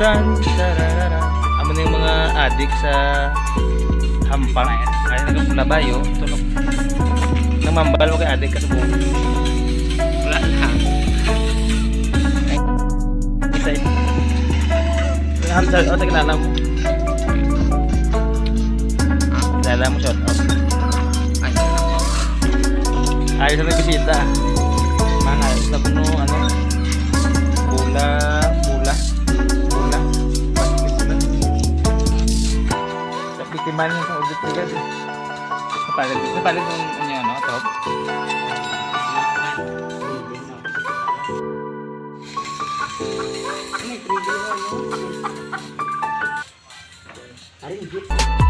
Tan, tararara. Amo na yung mga adik sa hampang. Ay, naglabayo. Tunog. Namambal mo kay adik ka sa buong. Wala lang. Isa isa. Hamza, o, kilala mo. Kilala mo, shout out. Ay, Ayos na nagbisita. Sa pitiman yung sa udot nila. eh. Napalit, napalit yung, ano, ano, top. Ay,